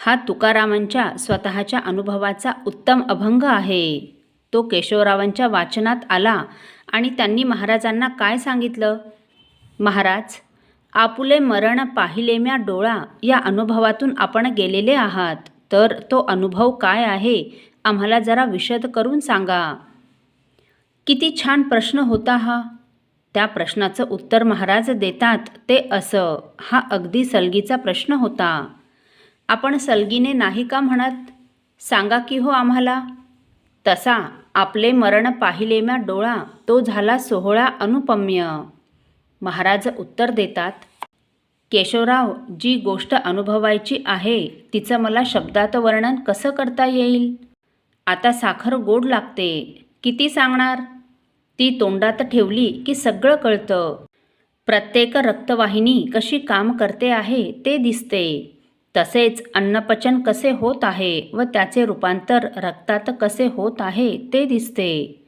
हा तुकारामांच्या स्वतःच्या अनुभवाचा उत्तम अभंग आहे. तो केशवरावांच्या वाचनात आला आणि त्यांनी महाराजांना काय सांगितलं? महाराज आपुले मरण पाहिले म्या डोळा या अनुभवातून आपण गेलेले आहात. तर तो अनुभव काय आहे? आम्हाला जरा विशद करून सांगा. किती छान प्रश्न होता हा. त्या प्रश्नाचं उत्तर महाराज देतात. ते असं. हा अगदी सलगीचा प्रश्न होता. आपण सलगीने नाही का म्हणत? सांगा की हो आम्हाला. तसा आपले मरण पाहिले म्या डोळा तो झाला सोहळा अनुपम्य. महाराज उत्तर देतात केशवराव जी गोष्ट अनुभवायची आहे तिचं मला शब्दात वर्णन कसं करता येईल? आता साखर गोड लागते. किती सांगणार? ती तोंडात ठेवली की सगळं कळतं. प्रत्येक रक्तवाहिनी कशी काम करते आहे ते दिसते. तसेच अन्नपचन कसे होत आहे व त्याचे रूपांतर रक्तात कसे होत आहे ते दिसते.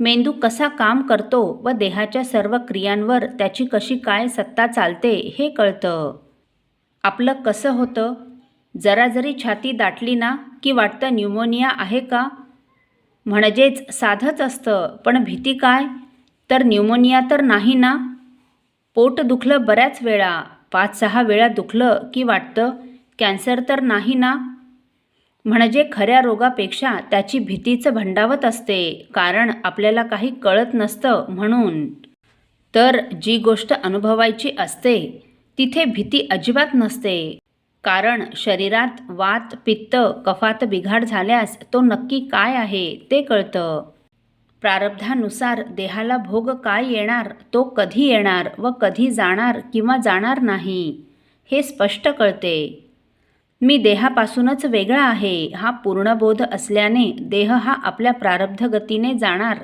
मेंदू कसा काम करतो व देहाच्या सर्व क्रियांवर त्याची कशी काय सत्ता चालते हे कळतं. आपलं कसं होतं? जरा जरी छाती दाटली ना की वाटतं न्यूमोनिया आहे का? म्हणजेच साधंच असतं पण भीती काय? तर न्यूमोनिया तर नाही ना? पोट दुखलं बऱ्याच वेळा पाच सहा वेळा दुखलं की वाटतं कॅन्सर तर नाही ना? म्हणजे खऱ्या रोगापेक्षा त्याची भीतीच भंडावत असते कारण आपल्याला काही कळत नसतं म्हणून. तर जी गोष्ट अनुभवायची असते तिथे भीती अजिबात नसते. कारण शरीरात वात पित्त कफात बिघाड झाल्यास तो नक्की काय आहे ते कळतं. प्रारब्धानुसार देहाला भोग काय येणार तो कधी येणार व कधी जाणार किंवा जाणार नाही हे स्पष्ट कळते. मी देहापासूनच वेगळा आहे हा पूर्णबोध असल्याने देह हा आपल्या प्रारब्ध गतीने जाणार.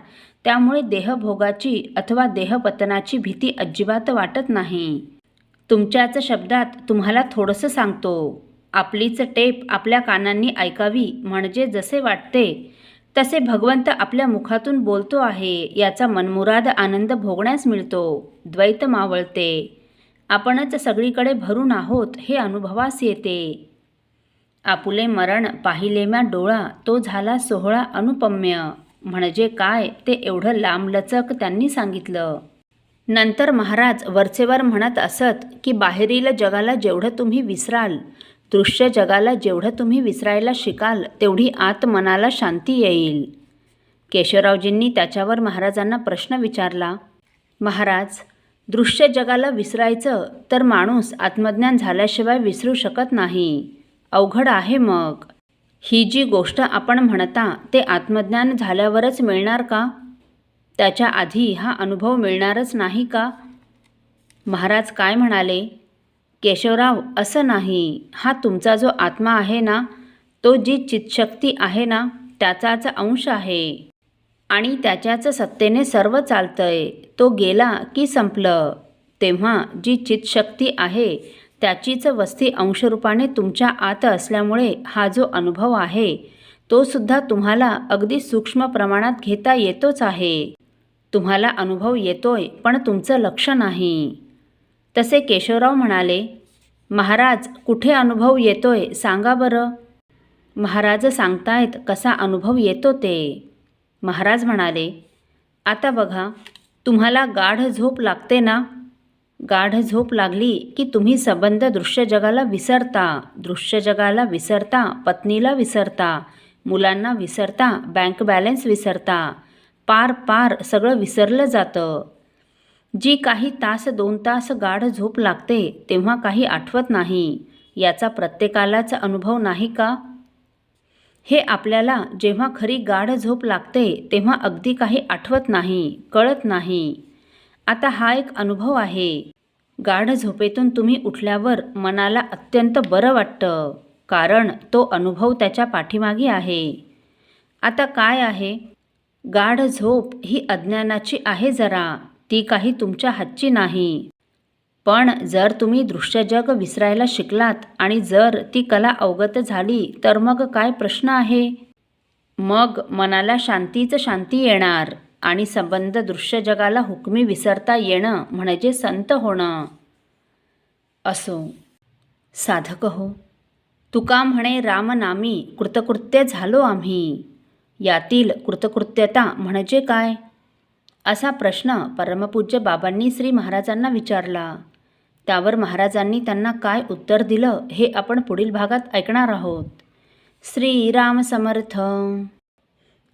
त्यामुळे देहभोगाची अथवा देहपतनाची भीती अजिबात वाटत नाही. तुमच्याच शब्दात तुम्हाला थोडंसं सांगतो. आपलीच टेप आपल्या कानांनी ऐकावी म्हणजे जसे वाटते तसे भगवंत आपल्या मुखातून बोलतो आहे याचा मनमुराद आनंद भोगण्यास मिळतो. द्वैत मावळते. आपणच सगळीकडे भरून आहोत हे अनुभवास येते. आपुले मरण पाहिले म्या डोळा तो झाला सोहळा अनुपम्य. म्हणजे काय? ते एवढं लांबलचक त्यांनी सांगितलं. नंतर महाराज वरचेवर म्हणत असत की बाहेरील जगाला जेवढं तुम्ही विसराल दृश्य जगाला जेवढं तुम्ही विसरायला शिकाल तेवढी आत मनाला शांती येईल. केशवरावजींनी त्याच्यावर महाराजांना प्रश्न विचारला. महाराज दृश्य जगाला विसरायचं तर माणूस आत्मज्ञान झाल्याशिवाय विसरू शकत नाही. अवघड आहे मग. ही जी गोष्ट आपण म्हणता ते आत्मज्ञान झाल्यावरच मिळणार का? त्याच्या आधी हा अनुभव मिळणारच नाही का? महाराज काय म्हणाले? केशवराव असं नाही. हा तुमचा जो आत्मा आहे ना तो जी चितशक्ती आहे ना त्याचाच अंश आहे. आणि त्याच्याच सत्तेने सर्व चालतंय. तो गेला की संपलं. तेव्हा जी चितशक्ती आहे त्याचीच वस्ती अंशरूपाने तुमच्या आत असल्यामुळे हा जो अनुभव आहे तो सुद्धा तुम्हाला अगदी सूक्ष्म प्रमाणात घेता येतोच आहे. तुम्हाला अनुभव येतोय पण तुमचं लक्ष नाही. तसे केशवराव म्हणाले महाराज कुठे अनुभव येतोय सांगा बरं. महाराज सांगतायत कसा अनुभव येतो ते. महाराज म्हणाले आता बघा तुम्हाला गाढ झोप लागते ना गाढ झोप लागली की तुम्ही संबंध दृश्य जगाला विसरता दृश्य जगाला विसरता पत्नीला विसरता मुलांना विसरता बँक बॅलन्स विसरता पार पार सगळं विसरलं जातं. जी काही तास दोन तास गाढ झोप लागते तेव्हा काही आठवत नाही. याचा प्रत्येकालाच अनुभव नाही का? हे आपल्याला जेव्हा खरी गाढ झोप लागते तेव्हा अगदी काही आठवत नाही कळत नाही. आता हा एक अनुभव आहे. गाढ झोपेतून तुम्ही उठल्यावर मनाला अत्यंत बरं वाटतं कारण तो अनुभव त्याच्या पाठीमागे आहे. आता काय आहे? गाढ झोप ही अज्ञानाची आहे जरा ती काही तुमच्या हातची नाही. पण जर तुम्ही दृश्यजग विसरायला शिकलात आणि जर ती कला अवगत झाली तर मग काय प्रश्न आहे? मग मनाला शांतीच शांती येणार. आणि संबंध दृश्य जगाला हुकमी विसरता येणं म्हणजे संत होणं. असो. साधक हो. तुका म्हणे रामनामी कृतकृत्य झालो आम्ही. यातील कृतकृत्यता म्हणजे काय? असा प्रश्न परमपूज्य बाबांनी श्री महाराजांना विचारला. त्यावर महाराजांनी त्यांना काय उत्तर दिलं हे आपण पुढील भागात ऐकणार आहोत. श्रीराम समर्थ.